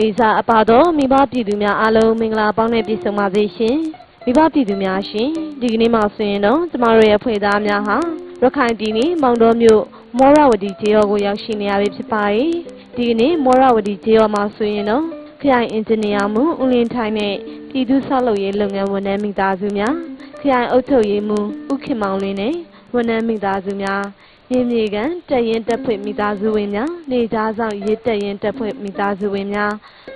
လေးစားအပါတော်မိဘပြည်သူများအားလုံးမင်္ဂလာပေါင်းနဲ့ပြည့်စုံပါစေရှင်မိဘပြည်သူများရှင်ဒီကနေ့မှဆိုရင်တော့ကျမတို့ရဲ့ဖွဲ့သားများဟာရခိုင်ပြည်နယ်မောင်တော်မြို့မောရဝတီကျေးရွာကိုရောက်ရှိနေရပြီဖြစ်ပါတယ်ဒီကနေ့မောရဝတီကျေးရွာမှာဆိုရင်တော့ခရိုင်အင်ဂျင်နီယာမှဦးလင်းထိုင်းနဲ့ပြည်သူ့ဆောက်လုပ်ရေးလုပ်ငန်းဝန်ထမ်းမိသားစုများခရိုင်အုပ်ချုပ်ရေးမှူးဦးခင်မောင်လင်းနဲ့ဝန်ထမ်းမိသားစုများ မြေမြေကန်တက်ရင်တက်ဖွဲ့မိသားစုဝင်များနေသားဆောင်ရစ်တက်ရင်တက်ဖွဲ့မိသားစုဝင်များ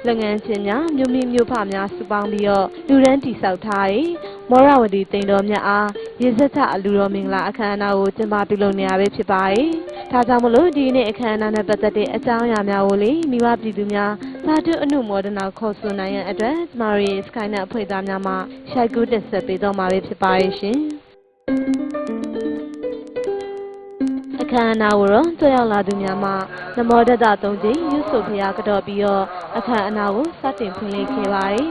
လုပ်ငန်းချင်းများမြို့မိမြို့ဖများစုပေါင်းပြီးတော့လူရန်တိဆောက်ထားတဲ့မောရဝတီတိန်တော်မြတ်အားရေစက်ချအလူတော်မင်္ဂလာအခမ်းအနားကိုကျင်းပပြုလုပ်နေရပဲဖြစ်ပါတယ်။ဒါကြောင့်မလို့ဒီနေ့အခမ်းအနားနဲ့ပတ်သက်တဲ့အကြောင်းအရာများကိုလေမိဘပြည်သူများသာဓုအနုမောဒနာခေါ်ဆိုနိုင်ရန်အတွက်ကျမတို့ရဲ့ Skynet အဖွဲ့သားများမှရှိုက်ကူးတက်ဆက်ပေးတော့မှာပဲဖြစ်ပါရဲ့ရှင်။ အခမ်းအနားကိုတော့ကြွရောက်လာသူများမှနမောဒတသုံးချိန်ရွတ်ဆိုဖျားကတော့ပြီးတော့အခမ်းအနားကိုစတင်ဖွင့်လှစ်ခဲ့ပါတယ်။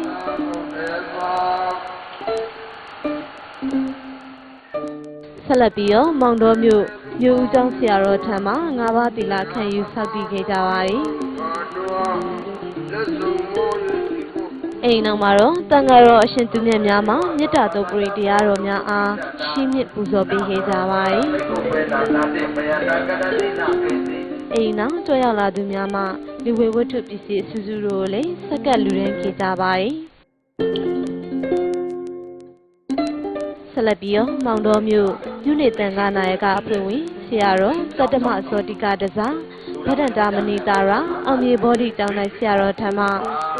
ဆက်လက်ပြီးတော့မောင်တော်မြို့မြို့ဦးကျောင်းဆရာတော်ထံမှငါးပါးသီလခံယူဆောက်တည်ခဲ့ကြပါတယ်။ အိမ်နောက်မှာတော့တန်ဃာတော်အရှင်သူမြတ်များမှမေတ္တာတော်ပရိတရားတော်များအားရှိမြင့်ပူဇော်ပေးခဲ့ကြပါတယ်။အိမ်နောက်ကြွရောက်လာသူများမှလူဝေဝတ္ထုပစ္စည်းအစုစုတို့ကိုလည်းစက္ကပ်လူရန်ခေကြပါတယ်ဆက်လက်ပြီးတော့မောင်တော်မြို့မြို့နေတန်ခါနာယကအဖွဲ့ဝင်ဆရာတော်တတ္တမစောတိကတစား ဗဒ္ဒန္တာမဏိတာရာအောင်မြေဘောဓိတောင်းတိုင်းဆရာတော်ထံမှ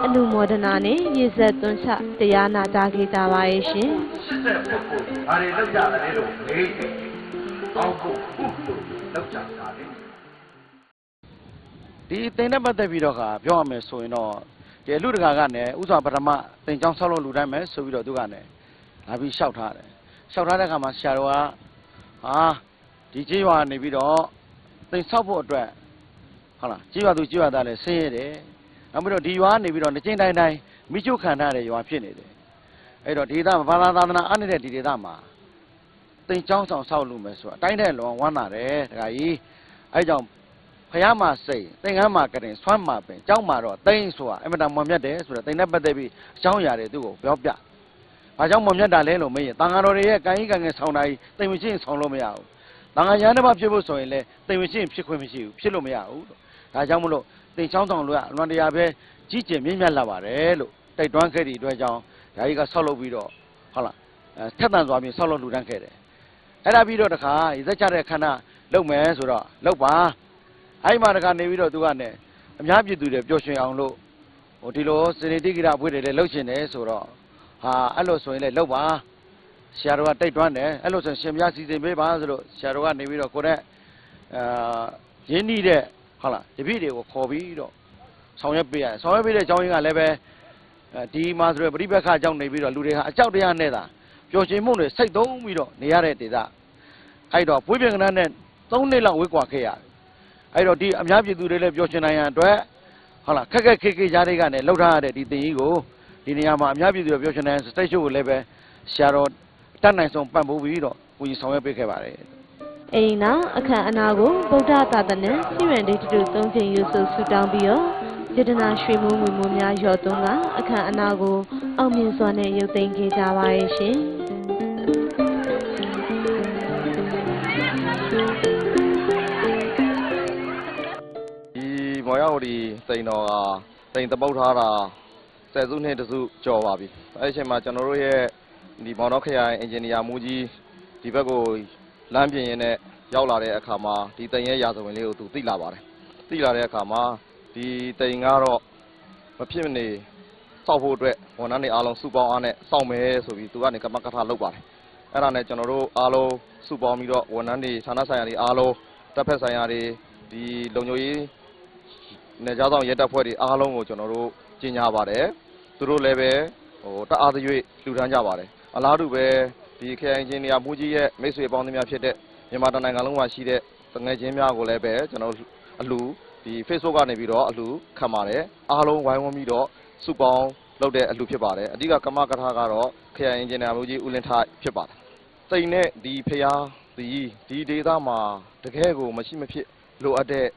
အနုမောဒနာနဲ့ရေဆက်သွန်းချတရားနာကြားခဲ့ကြပါရဲ့ရှင်ရှစ်တဲ့ပုဂ္ဂိုလ်ဒါတွေလောက်ကြတယ်လို့မေးတယ်။အောက်ဖို့ခုလို့လောက်ကြတာလေဒီတင်နဲ့ပတ်သက်ပြီးတော့ခါပြောရမယ်ဆိုရင်တော့ဒီလူတကာကလည်းဥစွာပထမတင်ချောင်းဆောက်လို့လူတိုင်းမယ်ဆိုပြီးတော့သူကလည်းလာပြီးလျှောက်ထားတယ်လျှောက်ထားတဲ့ခါမှာဆရာတော်ကဟာဒီကြေးရွာနေပြီးတော့တင်ဆောက်ဖို့အတွက် ဟုတ်လားကြည်ပါသူကြည်ပါသားလည်းဆင်းရဲတယ်နောက်ပြီးတော့ဒီရွာနေပြီးတော့ငကျင်တိုင်းတိုင်းမိချုပ်ခံထားတဲ့ရွာဖြစ်နေတယ်အဲ့တော့ဒေသမဘာသာသာသနာအနှိမ့်တဲ့ဒီဒေသမှာတင်ချောင်းဆောင်ဆောက်လို့မယ်ဆိုတာအတိုင်းတဲ့လောဝမ်းသာတယ်တခါကြီးအဲ့ကြောင့်ဖယားမှာစိတ်သင်္ကန်းမှာကရင်ဆွမ်းမှာပင်ကြောင်းမှာတော့တိန်ဆိုတာအင်မတန်မွန်မြတ်တယ်ဆိုတော့တိန်နဲ့ပတ်သက်ပြီးအကြောင်းအရာတွေသူ့ကိုပြောပြ။ဘာကြောင့်မွန်မြတ်တာလဲလို့မေးရင်တန်ဃာတော်တွေရဲ့ကံကြီးကံငယ်ဆောင်တာကြီးတိန်မချင်းဆောင်လို့မရဘူး။တန်ဃာရဟန်းတစ်ပါးဖြစ်ဖို့ဆိုရင်လည်းတိန်မချင်းဖြစ်ခွင့်မရှိဘူးဖြစ်လို့မရဘူးလို့ ဒါကြောင့်မလို့တိမ်ချောင်းဆောင်လို့ကအလွန်တရာပဲကြီးကျယ်မြင့်မြတ်လာပါတယ်လို့တိုက်တွန်းခဲ့သည့်အတွက်ကြောင့်ဓာကြီးကဆောက်လုပ်ပြီးတော့ဟုတ်လားအဲထက်သန်စွာဖြင့်ဆောက်လုပ်လူတန်းခဲ့တယ်။အဲ့ဒါပြီးတော့တခါရသက်ချတဲ့ခန္ဓာလုပ်မယ်ဆိုတော့လုပ်ပါအဲ့ဒီမှာတခါနေပြီးတော့သူကနဲ့အများပြည်သူတွေပျော်ရွှင်အောင်လို့ဟိုဒီလိုစနေတိကိရဘွေတွေလည်းလှုပ်ရှင်တယ်ဆိုတော့ဟာအဲ့လိုဆိုရင်လည်းလှုပ်ပါဆရာတော်ကတိတ်တွန်းတယ်အဲ့လိုဆိုရင်ရှင်ပြစီစဉ်ပေးပါဆိုလို့ဆရာတော်ကနေပြီးတော့ကိုယ်နဲ့အာရင်းနှီးတဲ့ ဟုတ်လားတပည့်တွေကိုခေါ်ပြီးတော့ဆောင်ရွက်ပေးရတယ်ဆောင်ရွက်ပေးတဲ့အကြောင်းရင်းကလည်းပဲအဲဒီမှာဆိုရယ်ပြိပက္ခအကြောင်းနေပြီးတော့လူတွေဟာအကြောက်တရားနဲ့သာပျော်ရွှင်မှုတွေစိတ်သုံးပြီးတော့နေရတဲ့ဒေသအဲ့တော့ပွေးပင်ကနန်းနဲ့၃နှစ်လောက်ဝေးကွာခဲ့ရတယ်အဲ့တော့ဒီအများပြည်သူတွေလည်းပျော်ရွှင်နိုင်ရန်အတွက်ဟုတ်လားခက်ခက်ခဲခဲကြားတွေကနေလှုပ်ထားရတဲ့ဒီတင်ကြီးကိုဒီနေရာမှာအများပြည်သူတွေပျော်ရွှင်နိုင်ရန်စတိတ်ရှိုးကိုလည်းပဲဆရာတော်တတ်နိုင်ဆုံးပံ့ပိုးပြီးတော့ကိုကြီးဆောင်ရွက်ပေးခဲ့ပါတယ် အိမ်နောက်အခမ်းအနားကိုဗုဒ္ဓသာသနာစီရန်ဒေတတုသုံးချိန်ယူဆဆူတောင်းပြီးတော့စေတနာရွှေမိုးငွေမိုးများရော်သွန်းကအခမ်းအနားကိုအောင်မြင်စွာနဲ့ရုပ်သိမ်းခဲ့ကြပါရဲ့ရှင်ဒီမော်ရဝတီစိန်တော်ကစိန်သမုတ်ထားတာဆယ်စုနှစ်တစုကျော်ပါပြီအဲ့ဒီအချိန်မှာကျွန်တော်တို့ရဲ့ဒီမော်တော်ခရိုင်အင်ဂျင်နီယာမူကြီးဒီဘက်ကို လမ်းပြင်ရင်းနဲ့ရောက်လာတဲ့အခါမှာဒီတိန်ရဲ့ရာဇဝင်လေးကိုသူသိလာပါတယ်သိလာတဲ့အခါမှာဒီတိန်ကတော့မဖြစ်မနေစောက်ဖို့အတွက်ဝန်ထမ်းတွေအားလုံးစုပေါင်းအားနဲ့စောင့်မယ်ဆိုပြီးသူကနေကမကထလုပ်ပါတယ်အဲ့ဒါနဲ့ကျွန်တော်တို့အားလုံးစုပေါင်းပြီးတော့ဝန်ထမ်းတွေဌာနဆိုင်ရာတွေအားလုံးတပ်ဖက်ဆိုင်ရာတွေဒီလုံခြုံရေးနေကြဆောင်ရဲတပ်ဖွဲ့တွေအားလုံးကိုကျွန်တော်တို့ကြီးညာပါတယ်သူတို့လည်းပဲဟိုတအားသရွေ့လှူဒန်းကြပါတယ်အလားတူပဲ ဒီခရိုင်ချင်းနေရာမူကြီးရဲ့မိတ်ဆွေပေါင်းသမျှဖြစ်တဲ့မြန်မာတိုင်းနိုင်ငံလုံးမှာရှိတဲ့တငယ်ချင်းများကိုလည်းပဲကျွန်တော်တို့အလှူဒီ Facebook ကနေပြီးတော့အလှူခံပါတယ်အားလုံးဝိုင်းဝန်းပြီးတော့စုပေါင်းလုပ်တဲ့အလှူဖြစ်ပါတယ်အဓိကကမကထာကတော့ခရိုင်အင်ဂျင်နီယာမူကြီးဦးလင်းထိုက်ဖြစ်ပါတယ်စိန်နဲ့ဒီဖျားဒီဒီဒေသမှာတကယ်ကိုမရှိမဖြစ်လိုအပ်တဲ့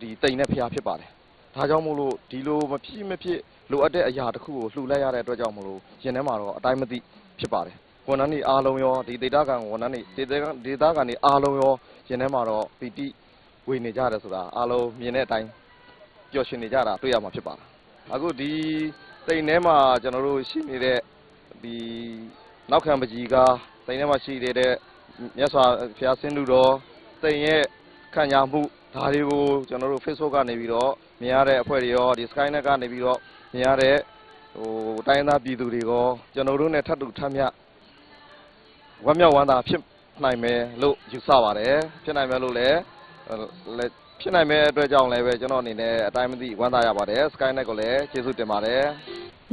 ဒီတိမ်နဲ့ဖျားဖြစ်ပါတယ်ဒါကြောင့်မို့လို့ဒီလိုမဖြစ်မဖြစ်လိုအပ်တဲ့အရာတစ်ခုကိုလှူလိုက်ရတဲ့အတွက်ကြောင့်မို့လို့ရင်ထဲမှာတော့အတိုင်းမသိဖြစ်ပါတယ် ဝန်ထမ်းတွေအားလုံးရောဒီဒေတာကန်ဝန်ထမ်းတွေဒေတာကန်ဒေတာကန်တွေအားလုံးရောရင်ထဲမှာတော့ပီတိဝေနေကြတယ်ဆိုတာအားလုံးမြင်တဲ့အတိုင်းပျော်ရွှင်နေကြတာတွေ့ရမှာဖြစ်ပါတယ်အခုဒီတိမ်ထဲမှာကျွန်တော်တို့ရှိနေတဲ့ဒီနောက်ခံပကြီးကားတိမ်ထဲမှာရှိနေတဲ့မြတ်စွာဘုရားဆင်းတုတော်တိမ်ရဲ့ခံရမှုဒါတွေကိုကျွန်တော်တို့ Facebook ကနေပြီးတော့မြင်ရတဲ့အဖွဲ့တွေရောဒီ Skynet ကနေပြီးတော့မြင်ရတဲ့ဟိုတိုင်းရင်းသားပြည်သူတွေရောကျွန်တော်တို့နဲ့ထပ်တူထပ်မြတ် ဝမ်းမြောက်ဝမ်းသာဖြစ်နိုင်မယ်လို့ယူဆပါတယ်ဖြစ်နိုင်မယ်လို့လည်းလည်းဖြစ်နိုင်မဲ့အတွက်ကြောင့်လည်းပဲကျွန်တော်အနေနဲ့အတိုင်းမသိဝမ်းသာရပါတယ် Skynet ကိုလည်းကျေးဇူးတင်ပါတယ်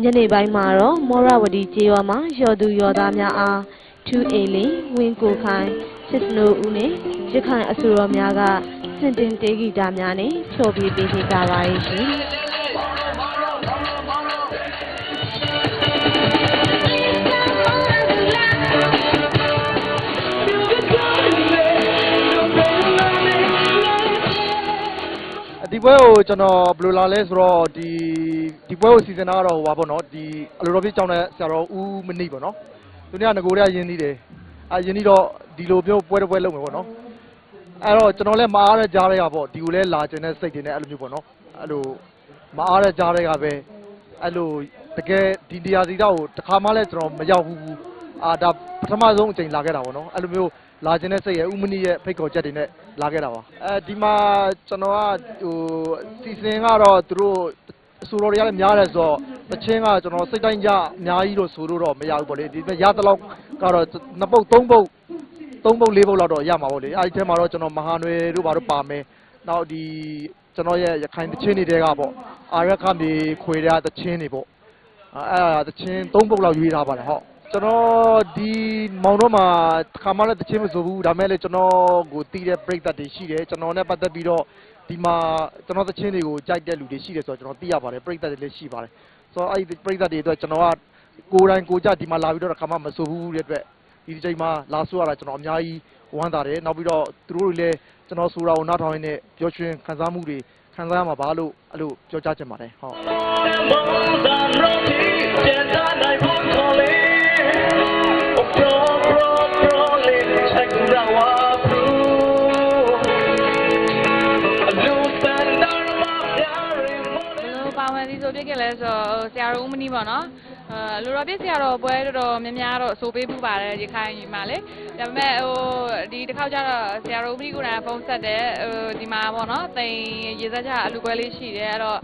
ညနေပိုင်းမှာတော့မောရဝတီကျေးရွာမှာရော်သူရော်သားများအားထူးအေလီဝင်းကိုခိုင်စစ်စနိုဦးနဲ့ရခိုင်အဆိုတော်များကစင်တင်တေးဂီတများနဲ့ဖြော်ပြပေးနေကြပါရဲ့ရှင် ဒီပွဲကိုကျွန်တော်ဘယ်လိုလာလဲဆိုတော့ဒီဒီပွဲကိုစီစဉ်တာကတော့ဟိုပါပေါ့နော်ဒီအလိုတော်ပြည့်ကျောင်းတဲ့ဆရာတော်ဦးမနိပေါ့နော်သူကငကိုတွေကရင်းနှီးတယ်အဲရင်းနှီးတော့ဒီလိုမျိုးပွဲတစ်ပွဲလုပ်မယ်ပေါ့နော်အဲ့တော့ကျွန်တော်လည်းမအားတဲ့ကြားတွေကပေါ့ဒီကိုလည်းလာကျင်တဲ့စိတ်တွေနဲ့အဲ့လိုမျိုးပေါ့နော်အဲ့လိုမအားတဲ့ကြားတွေကပဲအဲ့လိုတကယ်ဒီတရားစီတော့ကိုတစ်ခါမှလည်းကျွန်တော်မရောက်ဘူးအာဒါပထမဆုံးအချိန်လာခဲ့တာပေါ့နော်အဲ့လိုမျိုး လာကျင်တဲ့စိတ်ရဲ့ဥမနီရဲ့ဖိတ်ခေါ်ချက်တွေနဲ့လာခဲ့တာပါအဲဒီမှာကျွန်တော်ကဟိုစီစဉ်ကတော့သူတို့အဆိုတော်တွေကလည်းများတယ်ဆိုတော့တချင်းကကျွန်တော်စိတ်တိုင်းကြအများကြီးလို့ဆိုလို့တော့မရဘူးပေါ့လေဒီမဲ့ရသလောက်ကတော့နှစ်ပုတ်သုံးပုတ်သုံးပုတ်လေးပုတ်လောက်တော့ရမှာပေါ့လေအဲဒီထဲမှာတော့ကျွန်တော်မဟာနွယ်တို့ဘာတို့ပါမယ်နောက်ဒီကျွန်တော်ရဲ့ရခိုင်တချင်းတွေတဲကပေါ့အာရခမြေခွေတဲ့တချင်းတွေပေါ့အဲအဲ့ဒါတချင်းသုံးပုတ်လောက်ရွေးထားပါတယ်ဟုတ် ကျွန်တော်ဒီမောင်တော့မှာတစ်ခါမှလည်းတချင်းမဆိုဘူးဒါမဲ့လည်းကျွန်တော်ကိုတီးတဲ့ break that တွေရှိတယ်ကျွန်တော်နဲ့ပတ်သက်ပြီးတော့ဒီမှာကျွန်တော်တချင်းတွေကိုကြိုက်တဲ့လူတွေရှိတယ်ဆိုတော့ကျွန်တော်သိရပါတယ် break that တွေလည်းရှိပါတယ်ဆိုတော့အဲ့ဒီ break that တွေအတွက်ကျွန်တော်ကကိုယ်တိုင်ကိုကြဒီမှာလာပြီးတော့တစ်ခါမှမဆိုဘူးတဲ့အတွက်ဒီဒီချိန်မှာလာဆိုရတာကျွန်တော်အများကြီးဝမ်းသာတယ်နောက်ပြီးတော့သူတို့တွေလည်းကျွန်တော်ဆိုတာကိုနားထောင်ရင်းနဲ့ပျော်ရွှင်ခံစားမှုတွေခံစားရမှာပါလို့အဲ့လိုပြောကြားချင်ပါတယ်ဟုတ် ဆိုပြစ်ခဲ့လဲဆိုတော့ဆရာတော်ဦးမနီပေါ့နော်အဲလူတော်ပြစ်ဆရာတော်ပွဲတော်တော်များများတော့အဆိုပေးပူပါတယ်ဒီခိုင်းမှာလေဒါပေမဲ့ဟိုဒီတစ်ခေါက်ကျတော့ဆရာတော်ဦးမနီကိုယ်တိုင်ဖုန်းဆက်တယ်ဟိုဒီမှာပေါ့နော်တိန်ရေစက်ချအလူကွဲလေးရှိတယ်အဲ့တော့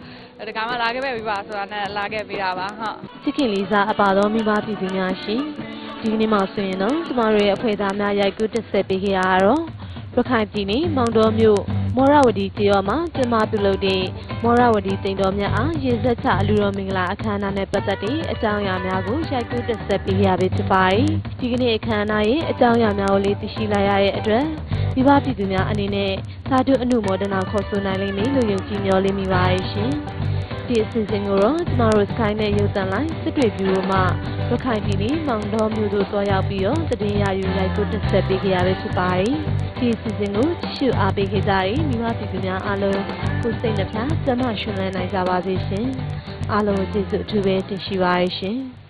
ဒီကမှလာခဲ့ပဲပြီပါဆိုတာနဲ့လာခဲ့ပေးတာပါဟုတ်ချစ်ခင်လေးစားအပါတော်မိဘပြည်သူများရှင် ဒီကနေ့မှဆိုရင်တော့ကျမတို့ရဲ့အဖွဲ့သားများရိုက်ကူးတက်ဆက်ပေးခဲ့ရတော့ရခိုင်ပြည်နယ်မောင်တော်မြို့မောရဝတီကျေးရွာမှာကျင်းပပြုလုပ်တဲ့မောရဝတီတိမ်တော်များအားရေစက်ချအလူတော်မင်္ဂလာအခမ်းအနားနဲ့ပတ်သက်တဲ့အကြောင်းအရာများကိုရိုက်ကူးတက်ဆက်ပေးရပြီဖြစ်ပါတယ်ဒီကနေ့အခမ်းအနားရဲ့အကြောင်းအရာများကိုလေးသိရှိလိုက်ရတဲ့အတွက်မိဘပြည်သူများအနေနဲ့သာဓုအနုမောဒနာခေါ်ဆိုနိုင်လိမ့်မယ်လို့ယုံကြည်မျှော်လင့်မိပါတယ်ရှင် ဒီအစီအစဉ်ကိုတော့ကျမတို့ Sky နဲ့ရုပ်သံလိုင်းစစ်တွေဗျူရိုမှရခိုင်ပြည်နယ်မောင်တော်မြို့သို့တွားရောက်ပြီးတော့သတင်းရယူလိုက်ကိုတက်ဆက်ပေးကြရပဲဖြစ်ပါတယ်။ဒီအစီအစဉ်ကိုကြည့်ရှုအားပေးခဲ့ကြတဲ့မိဘပြည်သူများအားလုံးကိုစိတ်နှပြကျန်းမာရှင်လန်းနိုင်ကြပါစေရှင်။အားလုံးကိုကျေးဇူးအထူးပဲတင်ရှိပါရရှင်။